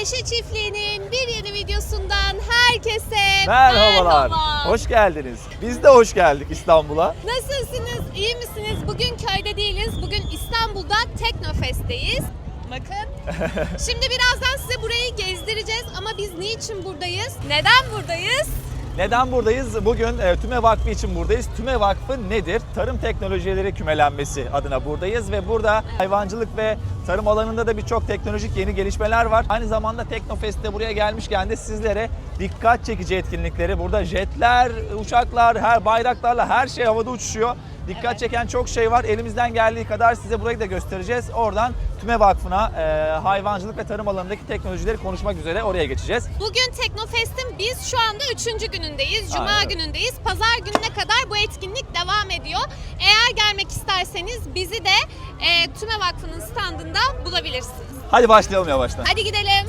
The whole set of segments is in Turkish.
Neşe Çiftliği'nin bir yeni videosundan herkese Merhabalar. merhaba. Hoş geldiniz. Biz de hoş geldik İstanbul'a. Nasılsınız? İyi misiniz? Bugün köyde değiliz. Bugün İstanbul'da Teknofest'teyiz. Bakın. Şimdi birazdan size burayı gezdireceğiz ama biz niçin buradayız? Neden buradayız? Neden buradayız? Bugün e, Tüme Vakfı için buradayız. Tüme Vakfı nedir? Tarım teknolojileri kümelenmesi adına buradayız ve burada hayvancılık ve tarım alanında da birçok teknolojik yeni gelişmeler var. Aynı zamanda Teknofest'te buraya gelmişken de sizlere dikkat çekici etkinlikleri. Burada jetler, uçaklar, her bayraklarla her şey havada uçuşuyor. Dikkat Evet. çeken çok şey var. Elimizden geldiği kadar size burayı da göstereceğiz. Oradan Tüme Vakfı'na e, hayvancılık ve tarım alanındaki teknolojileri konuşmak üzere oraya geçeceğiz. Bugün Teknofest'in biz şu anda üçüncü günündeyiz. Cuma Aynen. günündeyiz. Pazar gününe kadar bu etkinlik devam ediyor. Eğer gelmek isterseniz bizi de e, Tüme Vakfı'nın standında bulabilirsiniz. Hadi başlayalım yavaştan. Hadi gidelim.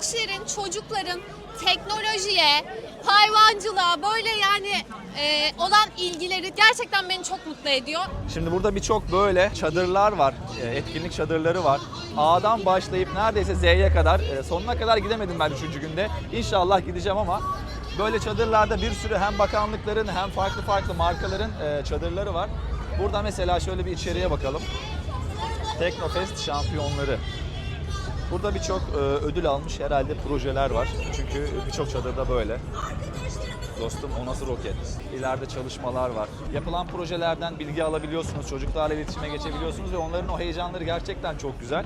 Gençlerin, çocukların teknolojiye, hayvancılığa böyle yani e, olan ilgileri gerçekten beni çok mutlu ediyor. Şimdi burada birçok böyle çadırlar var, e, etkinlik çadırları var. A'dan başlayıp neredeyse Z'ye kadar, e, sonuna kadar gidemedim ben 3. günde. İnşallah gideceğim ama böyle çadırlarda bir sürü hem bakanlıkların hem farklı farklı markaların e, çadırları var. Burada mesela şöyle bir içeriye bakalım. Teknofest şampiyonları. Burada birçok e, ödül almış herhalde projeler var. Çünkü birçok çadırda böyle. Dostum o nasıl roket? İleride çalışmalar var. Yapılan projelerden bilgi alabiliyorsunuz, çocuklarla iletişime geçebiliyorsunuz ve onların o heyecanları gerçekten çok güzel.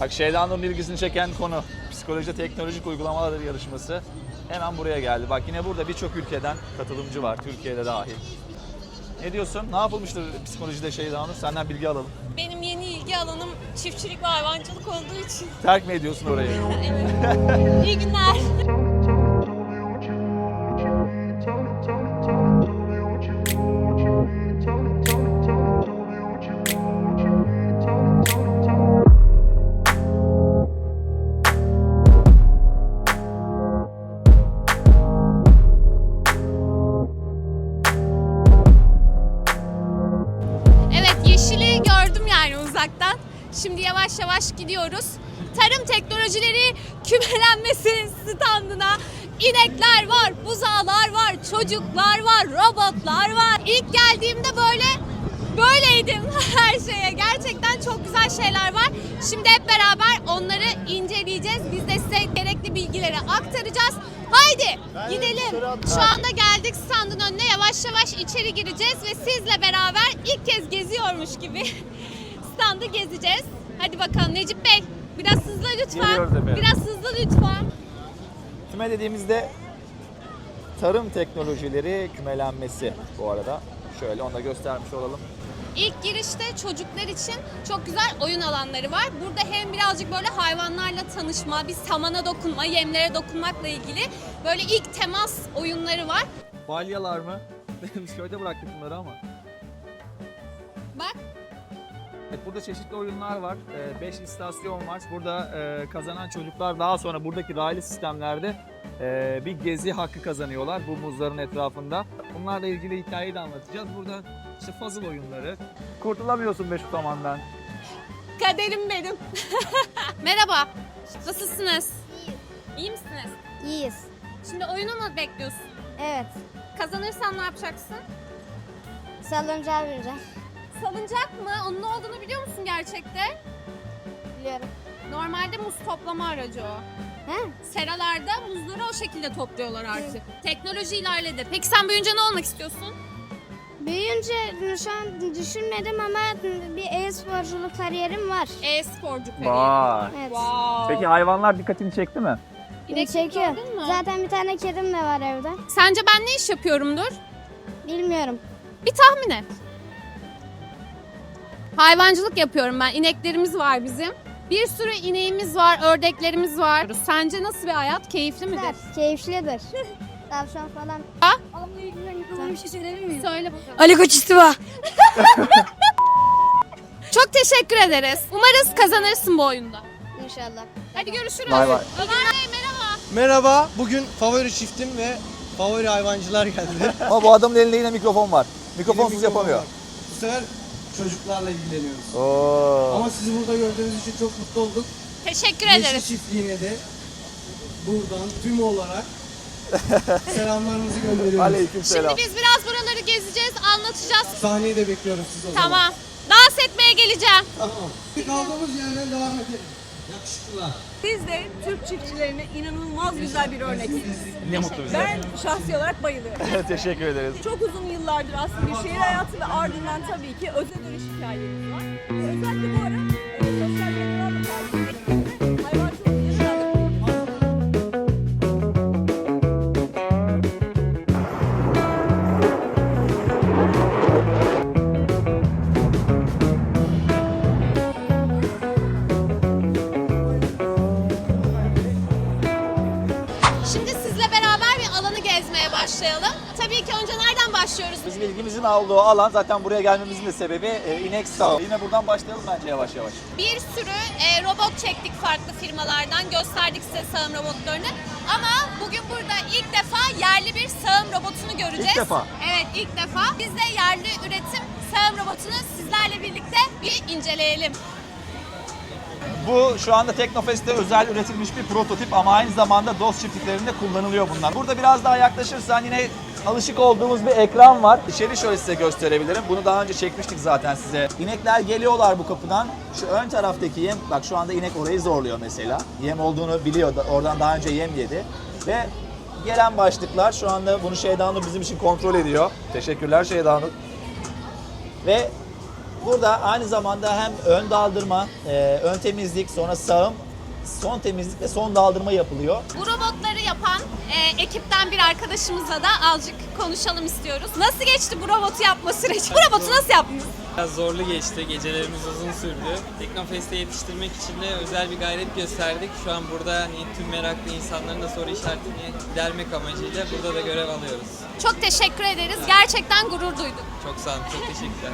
Bak Şeydanur'un ilgisini çeken konu psikoloji teknolojik uygulamalar yarışması hemen buraya geldi. Bak yine burada birçok ülkeden katılımcı var, Türkiye'de dahil. Ne diyorsun? Ne yapılmıştır psikolojide Şeydanur? Senden bilgi alalım. Benim ilgi alanım çiftçilik ve hayvancılık olduğu için. Terk mi ediyorsun orayı? Evet. İyi günler. Teknolojileri kümelenmesi standına inekler var, buzağlar var, çocuklar var, robotlar var. İlk geldiğimde böyle böyleydim her şeye. Gerçekten çok güzel şeyler var. Şimdi hep beraber onları inceleyeceğiz. Biz de size gerekli bilgileri aktaracağız. Haydi gidelim. Şu anda geldik standın önüne yavaş yavaş içeri gireceğiz ve sizle beraber ilk kez geziyormuş gibi standı gezeceğiz. Hadi bakalım Necip Bey biraz hızlı lütfen. Efendim. Biraz hızlı lütfen. Küme dediğimizde tarım teknolojileri kümelenmesi bu arada. Şöyle onu da göstermiş olalım. İlk girişte çocuklar için çok güzel oyun alanları var. Burada hem birazcık böyle hayvanlarla tanışma, bir samana dokunma, yemlere dokunmakla ilgili böyle ilk temas oyunları var. Balyalar mı? Biz köyde bıraktık bunları ama. Bak Evet, burada çeşitli oyunlar var. 5 istasyon var. Burada e, kazanan çocuklar daha sonra buradaki raylı sistemlerde e, bir gezi hakkı kazanıyorlar bu muzların etrafında. Bunlarla ilgili hikayeyi de anlatacağız. Burada işte puzzle oyunları. Kurtulamıyorsun be şu zamandan. kaderim benim. Merhaba. Nasılsınız? İyi misiniz? İyiyiz. Şimdi oyunu mu bekliyorsun? Evet. Kazanırsan ne yapacaksın? Salıncağı bineceğim. Salıncak mı? Onun ne olduğunu biliyor musun gerçekte? Biliyorum. Normalde muz toplama aracı o. He? Seralarda muzları o şekilde topluyorlar artık. Teknoloji ilerledi. Peki sen büyüyünce ne olmak istiyorsun? Büyüyünce şu an düşünmedim ama bir e-sporculuk kariyerim var. E-sporcu kariyer. Vay. Evet. Wow. hayvanlar dikkatini çekti mi? İnek Çekiyor. gördün mü? Zaten bir tane kedim de var evde. Sence ben ne iş yapıyorumdur? Bilmiyorum. Bir tahmin et. Hayvancılık yapıyorum ben. İneklerimiz var bizim. Bir sürü ineğimiz var, ördeklerimiz var. Sence nasıl bir hayat? Keyifli midir? Keyiflidir. Tavşan falan. Ha? Sana bir şey söyleyebilir miyim? Söyle bakalım. Ali Koç istiva. Çok teşekkür ederiz. Umarız kazanırsın bu oyunda. İnşallah. Hadi görüşürüz. Bay bay. Günler, merhaba. Merhaba, bugün favori çiftim ve favori hayvancılar geldi. Ama bu adamın elinde yine mikrofon var. Mikrofonsuz mikrofon yapamıyor. var. Bu sefer çocuklarla ilgileniyoruz. Oo. Ama sizi burada gördüğümüz için çok mutlu olduk. Teşekkür Yeşil ederiz. çiftliğine de buradan tüm olarak selamlarımızı gönderiyoruz. Aleykümselam. Şimdi biz biraz buraları gezeceğiz, anlatacağız. Sahneyi de bekliyoruz siz o zaman. Tamam. Dans etmeye geleceğim. Tamam. Kaldığımız yerden devam edelim. Yakışıklılar. Siz de Türk çiftçilerine inanılmaz güzel bir örneksiniz. Ne mutlu bize. Ben şahsi olarak bayılıyorum. Teşekkür ederiz. Çok uzun yıllardır aslında bir şehir hayatı ve ardından tabii ki özel dönüş hikayelerimiz var. Özellikle bu ara olduğu alan zaten buraya gelmemizin de sebebi e, inek sağ. Yine buradan başlayalım bence yavaş yavaş. Bir sürü e, robot çektik farklı firmalardan. Gösterdik size sağım robotlarını. Ama bugün burada ilk defa yerli bir sağım robotunu göreceğiz. İlk defa. Evet ilk defa. Biz de yerli üretim sağım robotunu sizlerle birlikte bir inceleyelim. Bu şu anda Teknofest'te özel üretilmiş bir prototip ama aynı zamanda DOS çiftliklerinde kullanılıyor bunlar. Burada biraz daha yaklaşırsan yine alışık olduğumuz bir ekran var. İçeri şöyle size gösterebilirim. Bunu daha önce çekmiştik zaten size. İnekler geliyorlar bu kapıdan. Şu ön taraftaki yem, bak şu anda inek orayı zorluyor mesela. Yem olduğunu biliyor. da- Oradan daha önce yem yedi. Ve gelen başlıklar şu anda bunu Şeydanur bizim için kontrol ediyor. Teşekkürler Şeydanur. Ve burada aynı zamanda hem ön daldırma, e, ön temizlik, sonra sağım, son temizlik ve son daldırma yapılıyor. Bu robotları yapan e, ekipten bir arkadaşımızla da azıcık konuşalım istiyoruz. Nasıl geçti bu robotu yapma süreci? Bu robotu nasıl yaptınız? Biraz zorlu geçti. Gecelerimiz uzun sürdü. Teknofest'e yetiştirmek için de özel bir gayret gösterdik. Şu an burada hani tüm meraklı insanların da soru işaretini gidermek amacıyla burada da görev alıyoruz. Çok teşekkür ederiz. Gerçekten gurur duyduk. Çok sağ olun. Çok teşekkürler.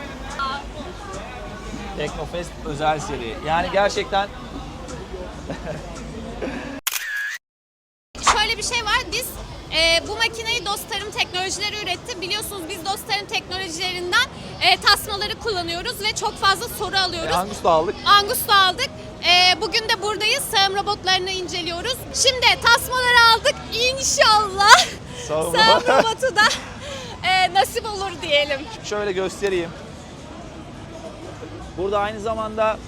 Teknofest özel seri. Yani gerçekten Şöyle bir şey var. Biz e, bu makineyi Dost Tarım Teknolojileri üretti. Biliyorsunuz biz Dost Tarım Teknolojilerinden e, tasmaları kullanıyoruz ve çok fazla soru e, alıyoruz. Angus da aldık. Angus da aldık. E, bugün de buradayız. Sağım robotlarını inceliyoruz. Şimdi tasmaları aldık. İnşallah Sağım sağım robot. robotu da e, nasip olur diyelim. Şöyle göstereyim. Burada aynı zamanda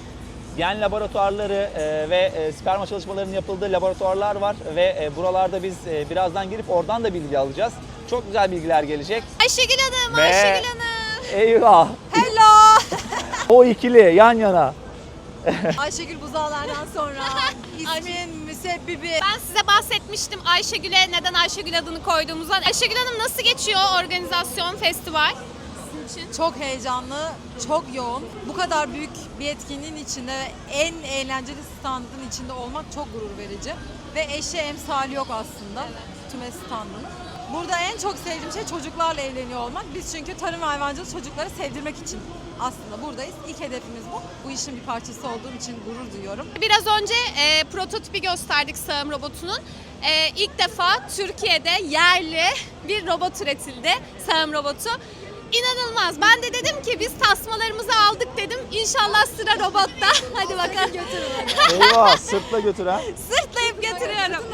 gen laboratuvarları e, ve e, sperma çalışmalarının yapıldığı laboratuvarlar var ve e, buralarda biz e, birazdan girip oradan da bilgi alacağız. Çok güzel bilgiler gelecek. Ayşegül Hanım, Ve- Ayşegül Hanım. Eyvah! Hello! O ikili yan yana. Ayşegül Buzağlar'dan sonra ismin müsebbibi. Ben size bahsetmiştim Ayşegül'e neden Ayşegül adını koyduğumuzdan. Ayşegül Hanım nasıl geçiyor organizasyon, festival? İçin? Çok heyecanlı, çok yoğun. Bu kadar büyük bir etkinliğin içinde en eğlenceli standın içinde olmak çok gurur verici. Ve eşi emsali yok aslında tüme standının. Burada en çok sevdiğim şey çocuklarla evleniyor olmak. Biz çünkü tarım ve hayvancılık çocukları sevdirmek için aslında buradayız. İlk hedefimiz bu. Bu işin bir parçası olduğum için gurur duyuyorum. Biraz önce e, prototipi gösterdik sağım robotunun. E, ilk defa Türkiye'de yerli bir robot üretildi, sağım robotu. İnanılmaz. Ben de dedim ki biz tasmalarımızı aldık dedim. İnşallah sıra robotta. Hadi bakalım. Eyvah sırtla götüren. Sırtlayıp götürüyorum.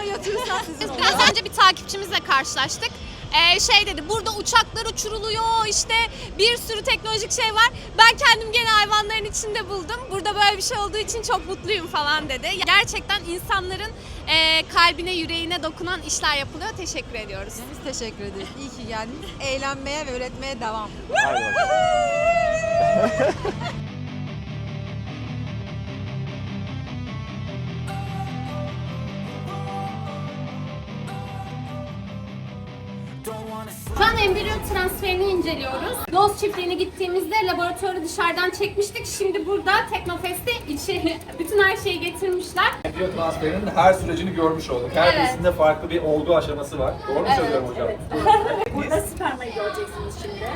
Biraz önce bir takipçimizle karşılaştık. Ee, şey dedi burada uçaklar uçuruluyor işte bir sürü teknolojik şey var. Ben kendim gene hayvanların içinde buldum. Burada böyle bir şey olduğu için çok mutluyum falan dedi. Gerçekten insanların e, kalbine yüreğine dokunan işler yapılıyor. Teşekkür ediyoruz. Biz teşekkür ederiz. İyi ki geldiniz. Eğlenmeye ve üretmeye devam. Bakalım. Şu an embriyo transferini inceliyoruz. Doz çiftliğine gittiğimizde laboratuvarı dışarıdan çekmiştik. Şimdi burada Teknofest'te içi bütün her şeyi getirmişler. Embriyo transferinin her sürecini görmüş olduk. Her Evet. birisinde farklı bir olgu aşaması var. Doğru mu söylüyorum hocam? Burada spermayı göreceksiniz şimdi.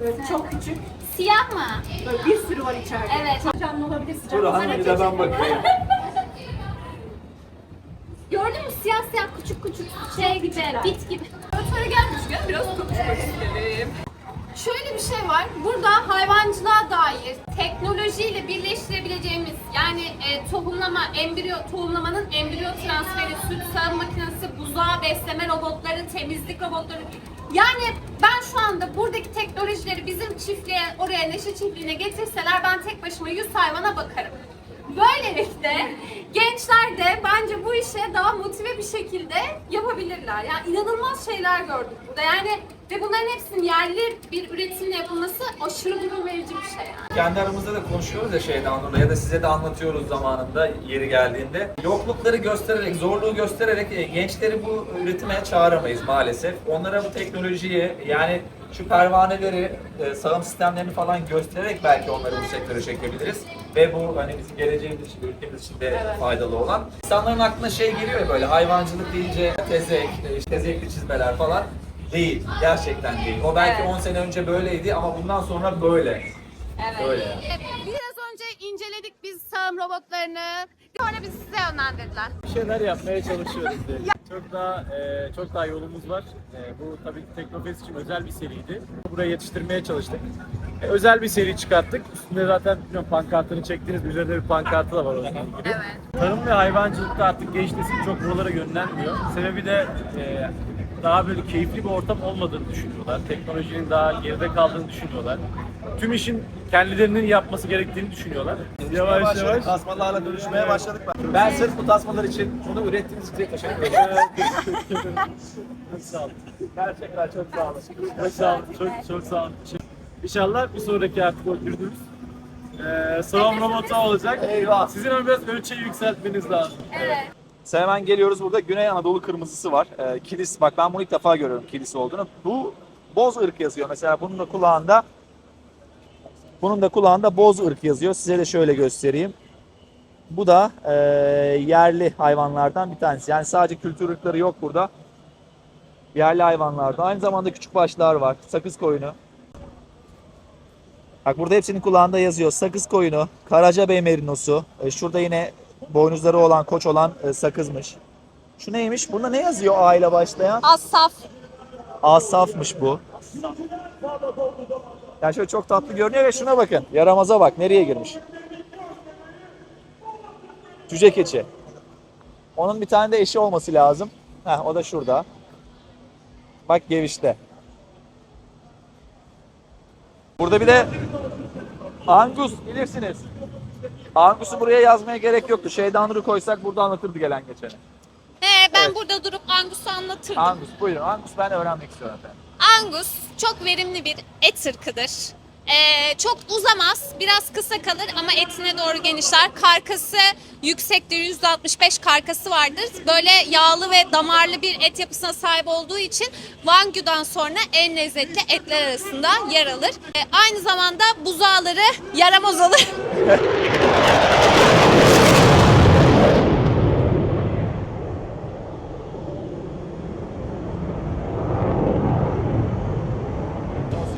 Böyle çok küçük, Siyah mı? böyle bir sürü var içeride. Evet. Çok canlı olabilir, sıcak Dur olabilir. hanım bir de ben bakayım. Gördün mü siyah siyah küçük küçük şey gibi, bit gibi. Laboratuvara gelmişken biraz konuşmak istedim. Şöyle bir şey var. Burada hayvancılığa dair teknolojiyle birleştirebileceğimiz yani e, tohumlama, embriyo tohumlamanın embriyo transferi, süt sağım makinesi, buzağı besleme robotları, temizlik robotları. Yani ben şu anda buradaki teknolojileri bizim çiftliğe, oraya neşe çiftliğine getirseler ben tek başıma 100 hayvana bakarım. Böylelikle gençler de bence bu işe daha motive bir şekilde yapabilirler. Yani inanılmaz şeyler gördük burada. Yani ve bunların hepsinin yerli bir üretimle yapılması aşırı gurur verici bir şey yani. Kendi aramızda da konuşuyoruz ya şeyden dolayı ya da size de anlatıyoruz zamanında yeri geldiğinde. Yoklukları göstererek, zorluğu göstererek e, gençleri bu üretime çağıramayız maalesef. Onlara bu teknolojiyi yani şu pervaneleri, e, sağım sistemlerini falan göstererek belki onları bu sektöre çekebiliriz. Ve bu hani bizim geleceğimiz için, ülkemiz için de faydalı olan. İnsanların aklına şey geliyor ya böyle hayvancılık deyince tezek, e, işte tezekli çizmeler falan. Değil. Gerçekten değil. O belki Evet. 10 sene önce böyleydi ama bundan sonra böyle. Evet. Öyle yani. Biraz önce inceledik biz sağım robotlarını. Sonra bizi size yönlendirdiler. bir şeyler yapmaya çalışıyoruz. Çok daha e, çok daha yolumuz var. E, bu tabii Teknofest için özel bir seriydi. Buraya yetiştirmeye çalıştık. E, özel bir seri çıkarttık. Üstünde zaten bilmiyorum pankartını çektiniz. Üzerinde bir pankartı da var o zaman gibi. Evet. Tarım ve hayvancılıkta artık genç nesil çok buralara yönlenmiyor. Sebebi de e, daha böyle keyifli bir ortam olmadığını düşünüyorlar. Teknolojinin daha geride kaldığını düşünüyorlar. Tüm işin kendilerinin yapması gerektiğini düşünüyorlar. Yavaş yavaş. Tasmalarla dönüşmeye başladık. Ben sırf bu tasmalar için bunu ürettiğiniz için teşekkür ederim. Çok sağ olun. Gerçekten çok sağ olun. Çok sağ olun. Çok çok sağ olun. İnşallah bir sonraki artık o ürünümüz ee, salon robotu olacak. Eyvah. Sizin ama biraz ölçeği yükseltmeniz lazım. Evet. Hemen geliyoruz burada Güney Anadolu kırmızısı var. Ee, kilis bak ben bunu ilk defa görüyorum kilis olduğunu. Bu boz ırk yazıyor mesela bunun da kulağında bunun da kulağında boz ırk yazıyor. Size de şöyle göstereyim. Bu da e, yerli hayvanlardan bir tanesi. Yani sadece kültür ırkları yok burada. Yerli hayvanlarda. Aynı zamanda küçük başlar var. Sakız koyunu. Bak burada hepsinin kulağında yazıyor. Sakız koyunu, Karacabey merinosu. E, şurada yine boynuzları olan, koç olan e, sakızmış. Şu neymiş? Bunda ne yazıyor A ile başlayan? Asaf. Asafmış bu. Yani şöyle çok tatlı görünüyor ve şuna bakın. Yaramaza bak nereye girmiş. Cüce keçi. Onun bir tane de eşi olması lazım. Heh, o da şurada. Bak gevişte. Burada bir de Angus bilirsiniz. Angus'u buraya yazmaya gerek yoktu. Şeydanları koysak burada anlatırdı gelen geçeni. Ee, ben Evet. burada durup Angus'u anlatırdım. Angus buyurun. Angus ben öğrenmek istiyorum efendim. Angus çok verimli bir et ırkıdır. Ee, çok uzamaz, biraz kısa kalır ama etine doğru genişler. Karkası yüksektir, %65 karkası vardır. Böyle yağlı ve damarlı bir et yapısına sahip olduğu için Wangyu'dan sonra en lezzetli etler arasında yer alır. Ee, aynı zamanda buzağları yaramaz olur.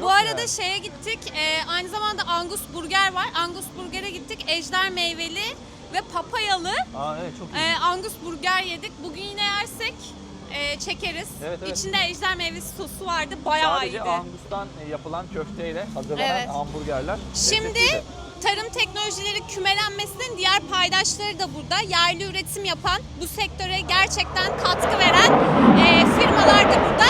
Bu arada şeye gittik. e, aynı zamanda Angus Burger var. Angus Burger'e gittik. Ejder meyveli ve papayalı Aa evet çok iyi. e, Angus Burger yedik. Bugün yine yersek e, çekeriz. Evet, evet. İçinde ejder meyvesi sosu vardı. Bayağı Sadece iyiydi. Angus'tan e, yapılan köfteyle hazırlanan Evet. hamburgerler. Şimdi lezzetliydi. tarım teknolojileri kümelenmesinin diğer paydaşları da burada. Yerli üretim yapan, bu sektöre gerçekten katkı veren e, firmalar da burada.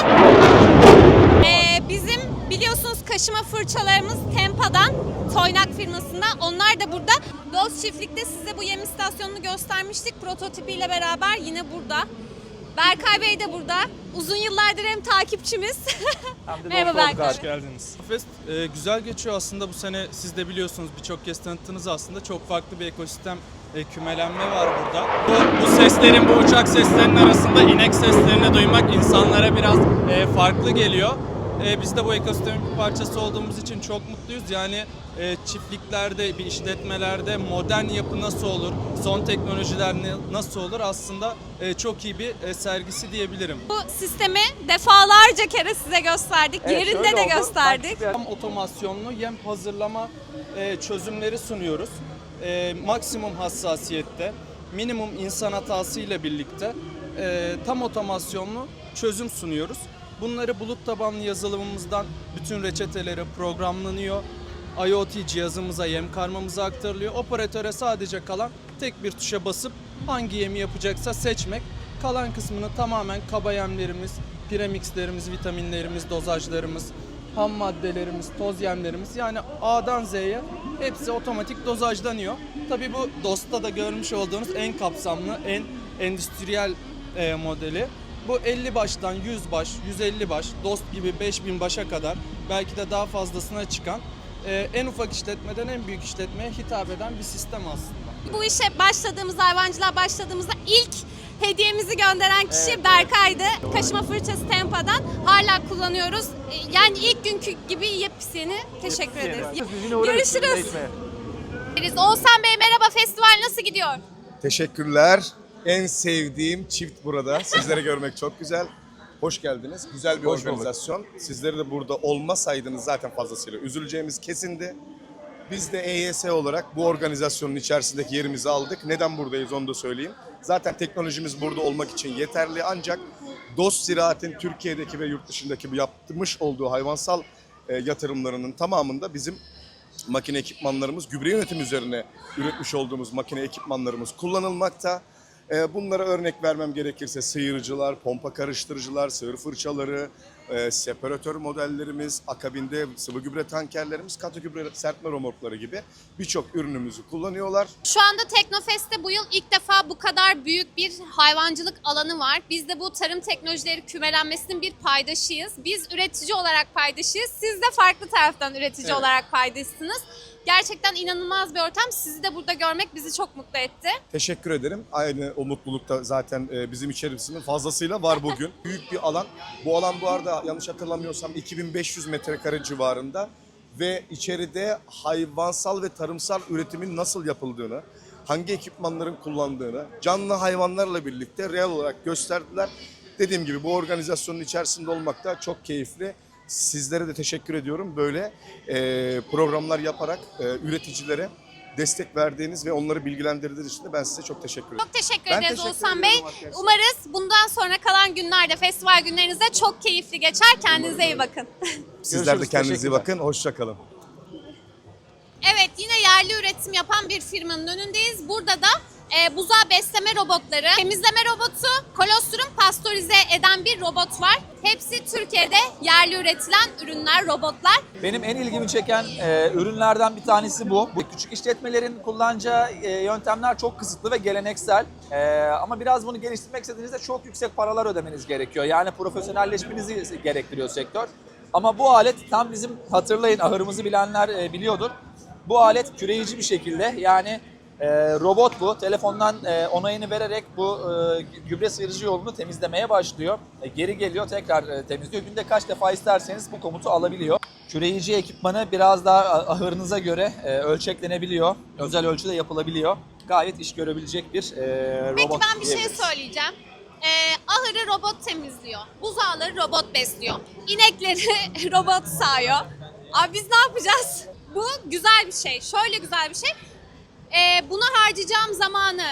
E, bizim biliyorsunuz kaşıma fırçalarımız Tempa'dan, Toynak firmasından. Onlar da burada. Dost Çiftlik'te size bu yem istasyonunu göstermiştik. Prototipiyle beraber yine burada. Berkay Bey de burada. Uzun yıllardır hem takipçimiz. Hem de Merhaba Berkay. artık. geldiniz. Fest e, güzel geçiyor aslında bu sene siz de biliyorsunuz birçok kez tanıttınız aslında çok farklı bir ekosistem e, kümelenme var burada. Bu, bu seslerin, bu uçak seslerinin arasında inek seslerini duymak insanlara biraz e, farklı geliyor. E, biz de bu ekosistemin bir parçası olduğumuz için çok mutluyuz. Yani e, çiftliklerde, bir işletmelerde modern yapı nasıl olur, son teknolojiler ne- nasıl olur aslında e, çok iyi bir e, sergisi diyebilirim. Bu sistemi defalarca kere size gösterdik. Evet, Yerinde de oldu. gösterdik. Bak, Tam otomasyonlu yem hazırlama e, çözümleri sunuyoruz. E, maksimum hassasiyette, minimum insan hatası ile birlikte e, tam otomasyonlu çözüm sunuyoruz. Bunları bulut tabanlı yazılımımızdan bütün reçeteleri programlanıyor. IoT cihazımıza, yem karmamıza aktarılıyor. Operatöre sadece kalan tek bir tuşa basıp hangi yemi yapacaksa seçmek. Kalan kısmını tamamen kaba yemlerimiz, premixlerimiz, vitaminlerimiz, dozajlarımız, ham maddelerimiz, toz yemlerimiz yani A'dan Z'ye hepsi otomatik dozajlanıyor. Tabii bu DOS'ta da görmüş olduğunuz en kapsamlı, en endüstriyel e, modeli. Bu 50 baştan 100 baş, 150 baş, DOST gibi 5000 başa kadar belki de daha fazlasına çıkan e, en ufak işletmeden en büyük işletmeye hitap eden bir sistem aslında. Bu işe başladığımızda, hayvancılığa başladığımızda ilk hediyemizi gönderen kişi Evet, Berkay'dı. Kaşıma fırçası Tempa'dan hala kullanıyoruz. Ee, Yani ilk günkü gibi yepyeni. Teşekkür ederiz. Yine uğrarız Görüşürüz. Oğuzhan Bey merhaba. Festival nasıl gidiyor? Teşekkürler. En sevdiğim çift burada. Sizleri görmek çok güzel. Hoş geldiniz. Güzel bir Hoş bulduk. organizasyon. Sizleri de burada olmasaydınız zaten fazlasıyla üzüleceğimiz kesindi. Biz de EYS olarak bu organizasyonun içerisindeki yerimizi aldık. Neden buradayız onu da söyleyeyim. Zaten teknolojimiz burada olmak için yeterli ancak DOS Ziraat'in Türkiye'deki ve yurt dışındaki yapmış olduğu hayvansal e, yatırımlarının tamamında bizim makine ekipmanlarımız, gübre yönetimi üzerine üretmiş olduğumuz makine ekipmanlarımız kullanılmakta. Ee, Bunlara örnek vermem gerekirse sıyırıcılar, pompa karıştırıcılar, sığır fırçaları, e, separatör modellerimiz, akabinde sıvı gübre tankerlerimiz, katı gübre serpme romorkları gibi birçok ürünümüzü kullanıyorlar. Şu anda Teknofest'te bu yıl ilk defa bu kadar büyük bir hayvancılık alanı var. Biz de bu tarım teknolojileri kümelenmesinin bir paydaşıyız. Biz üretici olarak paydaşıyız. Siz de farklı taraftan üretici Evet. olarak paydaşsınız. Gerçekten inanılmaz bir ortam. Sizi de burada görmek bizi çok mutlu etti. Teşekkür ederim. Aynı o mutlulukta zaten e, bizim içerisinde fazlasıyla var bugün. Büyük bir alan. Bu alan bu arada yanlış hatırlamıyorsam 2500 metrekare civarında ve içeride hayvansal ve tarımsal üretimin nasıl yapıldığını, hangi ekipmanların kullandığını canlı hayvanlarla birlikte real olarak gösterdiler. Dediğim gibi bu organizasyonun içerisinde olmak da çok keyifli. Sizlere de teşekkür ediyorum. Böyle e, programlar yaparak e, üreticilere destek verdiğiniz ve onları bilgilendirdiğiniz için de ben size çok teşekkür ederim. Çok teşekkür Ben ederiz Oğuzhan Bey. arkadaşlar. Umarız bundan sonra kalan günlerde, festival günlerinizde çok keyifli geçer. Kendinize iyi bakın. Sizler de kendinize iyi bakın. Hoşça kalın. Evet yine yerli üretim yapan bir firmanın önündeyiz. Burada da e, buzağı besleme robotları, temizleme robotu, kolostrum pastörize eden bir robot var. Hepsi Türkiye'de yerli üretilen ürünler, robotlar. Benim en ilgimi çeken e, ürünlerden bir tanesi bu. Bu küçük işletmelerin kullanacağı e, yöntemler çok kısıtlı ve geleneksel. E, ama biraz bunu geliştirmek istediğinizde çok yüksek paralar ödemeniz gerekiyor. Yani profesyonelleşmenizi gerektiriyor sektör. Ama bu alet tam bizim hatırlayın ahırımızı bilenler e, biliyordur. Bu alet küreyici bir şekilde yani e, robot bu. Telefondan e, onayını vererek bu e, gübre sıyırıcı yolunu temizlemeye başlıyor. E, geri geliyor tekrar e, temizliyor. Günde kaç defa isterseniz bu komutu alabiliyor. Küreyici ekipmanı biraz daha ahırınıza göre e, ölçeklenebiliyor. Özel ölçüde yapılabiliyor. Gayet iş görebilecek bir e, Peki robot ben bir şey söyleyeceğim. E, ahırı robot temizliyor. Buzağları robot besliyor. İnekleri robot sağıyor. Abi biz ne yapacağız? Bu güzel bir şey. Şöyle güzel bir şey. E, buna harcayacağım zamanı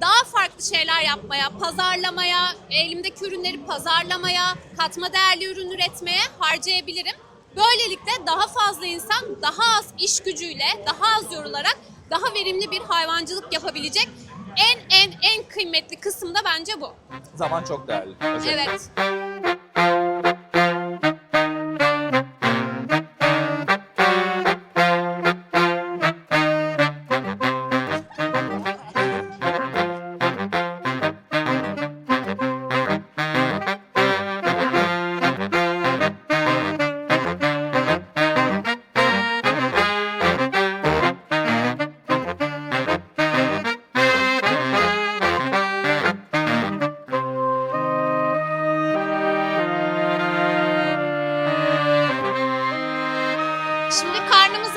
daha farklı şeyler yapmaya, pazarlamaya, elimdeki ürünleri pazarlamaya, katma değerli ürün üretmeye harcayabilirim. Böylelikle daha fazla insan daha az iş gücüyle, daha az yorularak daha verimli bir hayvancılık yapabilecek. En en en kıymetli kısım da bence bu. Zaman çok değerli. Özellikle. Evet.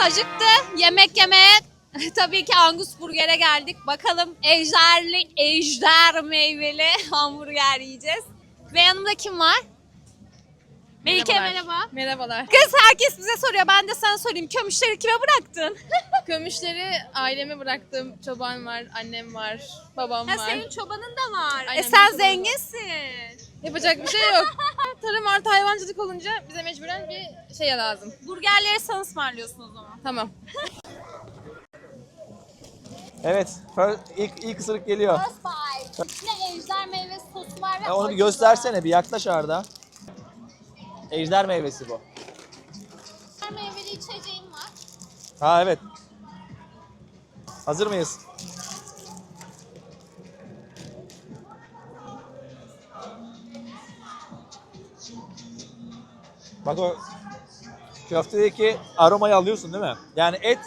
Acıktı. Yemek yemeye tabii ki Angus Burger'e geldik. Bakalım ejderli, ejder meyveli hamburger yiyeceğiz. Ve yanımda kim var? Melike merhaba. Merhabalar. Kız herkes bize soruyor. Ben de sana sorayım. Kömüşleri kime bıraktın? Kömüşleri aileme bıraktım. Çoban var, annem var, babam Ha, var. senin çobanın da var. E sen var. zenginsin. Yapacak bir şey yok. Tarım artı hayvancılık olunca bize mecburen bir şey lazım. Burgerleri sen ısmarlıyorsun o zaman. Tamam. Evet, fir- ilk, ilk ısırık geliyor. First bite. İçinde ejder meyve sosu var ve Ya onu bir acı göstersene, bir yaklaş Arda. Ejder meyvesi bu. Ejder meyveli içeceğim var. Ha evet. Hazır mıyız? Bak o köftedeki aromayı alıyorsun değil mi? Yani et,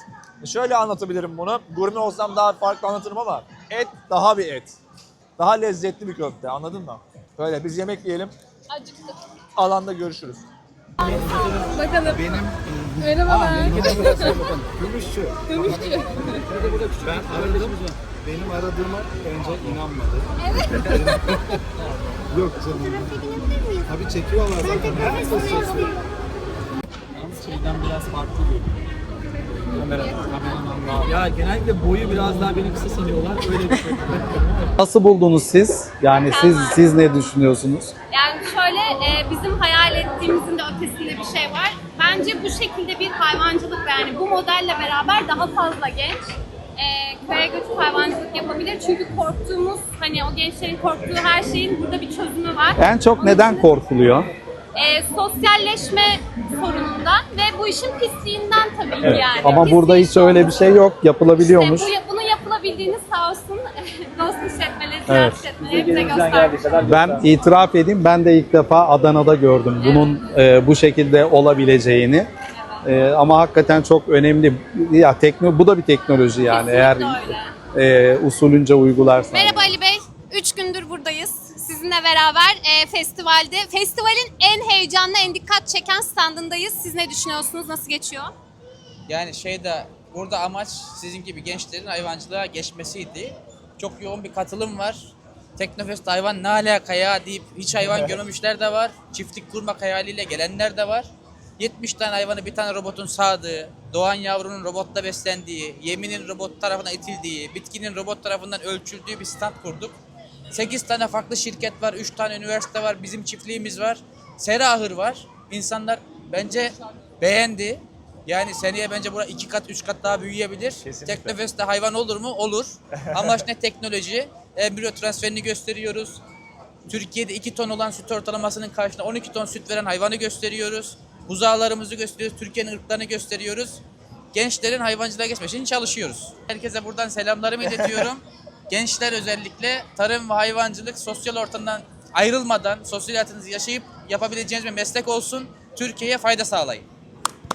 şöyle anlatabilirim bunu. Gurme olsam daha farklı anlatırım ama et daha bir et. Daha lezzetli bir köfte anladın mı? Böyle biz yemek yiyelim, Acıktım. alanda görüşürüz. Bakalım. Merhabalar. Ben aradım. Benim aradığıma önce inanmadı. Yok canım. Tabii çekiyorlar zaten. Herkes çekiyor. Şeyden biraz farklı Kamera, kameraman Ya genellikle boyu biraz daha beni kısa sanıyorlar. Öyle bir şey. Nasıl buldunuz siz? Yani siz siz ne düşünüyorsunuz? Yani şöyle e, bizim hayal ettiğimizin de ötesinde bir şey var. Bence bu şekilde bir hayvancılık yani bu modelle beraber daha fazla genç e, köye göçüp hayvancılık yapabilir. Çünkü korktuğumuz hani o gençlerin korktuğu her şeyin burada bir çözümü var. En çok Onun neden için, korkuluyor? e, sosyalleşme sorunundan ve bu işin pisliğinden tabii ki Evet. yani. Ama Pisliği burada hiç öyle bir şey yok. Yapılabiliyormuş. İşte bu, bunun yapılabildiğini sağ olsun dost işletmeleri, Evet. ziraat işletmeleri bize göstermiş. Ben itiraf edeyim ben de ilk defa Adana'da gördüm bunun e, bu şekilde olabileceğini. E, ama hakikaten çok önemli. Ya tekno bu da bir teknoloji yani eğer Kesinlikle öyle. e, usulünce uygularsan. Merhaba Ali Bey. Üç gündür buradayız. Sizinle beraber e, festivalde. Festivalin en heyecanlı, en dikkat çeken standındayız. Siz ne düşünüyorsunuz? Nasıl geçiyor? Yani şeyde burada amaç sizin gibi gençlerin hayvancılığa geçmesiydi. Çok yoğun bir katılım var. Teknofest hayvan ne alaka ya deyip hiç hayvan görmemişler de var. Çiftlik kurmak hayaliyle gelenler de var. 70 tane hayvanı bir tane robotun sağdığı, doğan yavrunun robotla beslendiği, yeminin robot tarafından itildiği, bitkinin robot tarafından ölçüldüğü bir stand kurduk. 8 tane farklı şirket var, 3 tane üniversite var, bizim çiftliğimiz var. Sera ahır var. İnsanlar bence beğendi. Yani seneye bence bura iki kat, üç kat daha büyüyebilir. Kesinlikle. Teknofest'te hayvan olur mu? Olur. Amaç ne? Teknoloji. Embriyo transferini gösteriyoruz. Türkiye'de 2 ton olan süt ortalamasının karşısında 12 ton süt veren hayvanı gösteriyoruz. Buzağlarımızı gösteriyoruz. Türkiye'nin ırklarını gösteriyoruz. Gençlerin hayvancılığa geçmesi için çalışıyoruz. Herkese buradan selamlarımı iletiyorum. Gençler özellikle tarım ve hayvancılık sosyal ortamdan ayrılmadan sosyal hayatınızı yaşayıp yapabileceğiniz bir meslek olsun. Türkiye'ye fayda sağlayın.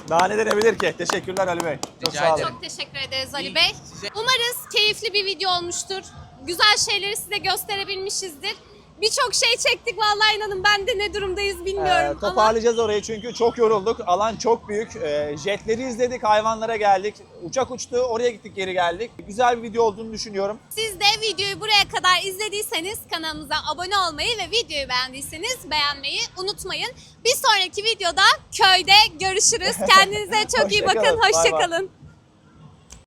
Daha ne denebilir ki? Teşekkürler Ali Bey. Çok Rica sağ olun. Çok teşekkür ederiz Ali İyi. Bey. Umarız keyifli bir video olmuştur. Güzel şeyleri size gösterebilmişizdir. Birçok şey çektik vallahi inanın ben de ne durumdayız Ee, bilmiyorum ama toparlayacağız orayı çünkü çok yorulduk. Alan çok büyük. Ee, jetleri izledik, hayvanlara geldik. Uçak uçtu, oraya gittik geri geldik. Güzel bir video olduğunu düşünüyorum. siz de videoyu buraya kadar izlediyseniz kanalımıza abone olmayı ve videoyu beğendiyseniz beğenmeyi unutmayın. Bir sonraki videoda köyde görüşürüz. Kendinize çok iyi bakın. Hoşçakalın.